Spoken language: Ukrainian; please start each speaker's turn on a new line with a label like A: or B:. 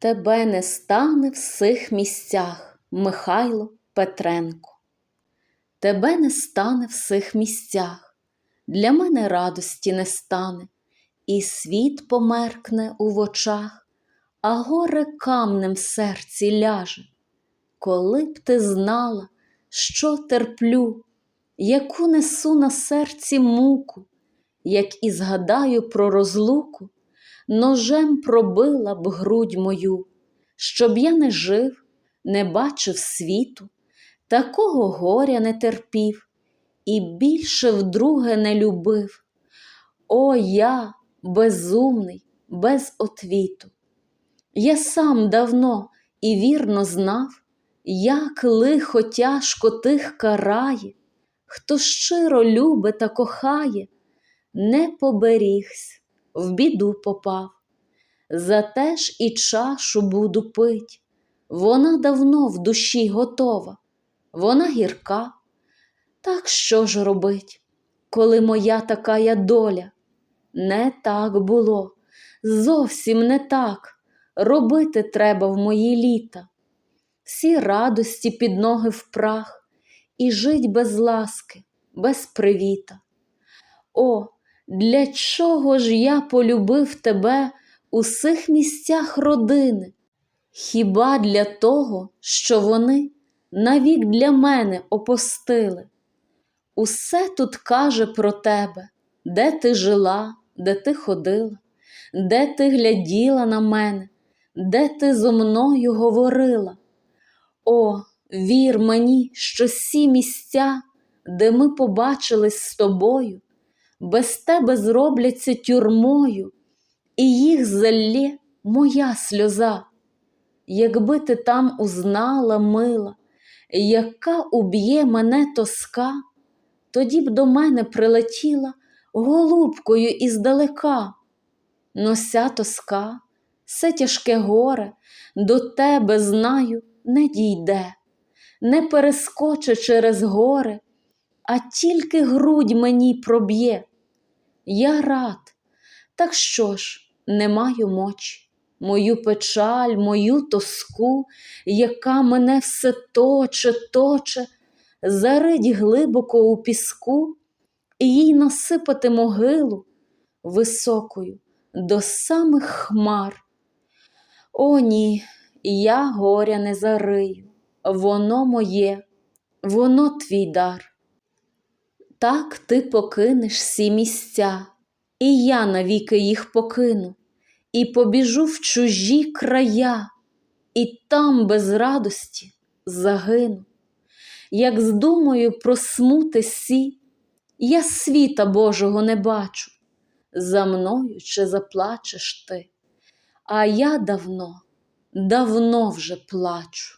A: Тебе не стане в сих місцях, Михайло Петренко. Тебе не стане в сих місцях, для мене радості не стане, і світ померкне у очах, а горе камнем в серці ляже. Коли б ти знала, що терплю, яку несу на серці муку, як і згадаю про розлуку, ножем пробила б грудь мою, щоб я не жив, не бачив світу, такого горя не терпів і більше вдруге не любив. О, я, безумний, без отвіту. Я сам давно і вірно знав, як лихо тяжко тих карає, хто щиро любе та кохає, не поберігсь, в біду попав. Зате ж і чашу буду пить, вона давно в душі готова, вона гірка. Так що ж робить, коли моя така я доля? Не так було, зовсім не так. Робити треба в мої літа. Всі радості під ноги в прах, і жить без ласки, без привіта. О, для чого ж я полюбив тебе у сих місцях родини? Хіба для того, що вони навік для мене опостили? Усе тут каже про тебе, де ти жила, де ти ходила, де ти гляділа на мене, де ти зо мною говорила. О, вір мені, що сі місця, де ми побачились з тобою, без тебе зробляться тюрмою, і їх залє моя сльоза. Якби ти там узнала, мила, яка уб'є мене тоска, тоді б до мене прилетіла голубкою іздалека. Но ся тоска, все тяжке горе, до тебе, знаю, не дійде, не перескоче через гори, а тільки грудь мені проб'є. Я рад, так що ж, не маю мочі. Мою печаль, мою тоску, яка мене все точе, точе, зарить глибоко у піску, і їй насипати могилу високою до самих хмар. О, ні, я горя не зарию, воно моє, воно твій дар. Так ти покинеш сі місця, і я навіки їх покину, і побіжу в чужі края, і там без радості загину. Як здумаю про смути сі, я світа Божого не бачу, за мною чи заплачеш ти, а я давно, давно вже плачу.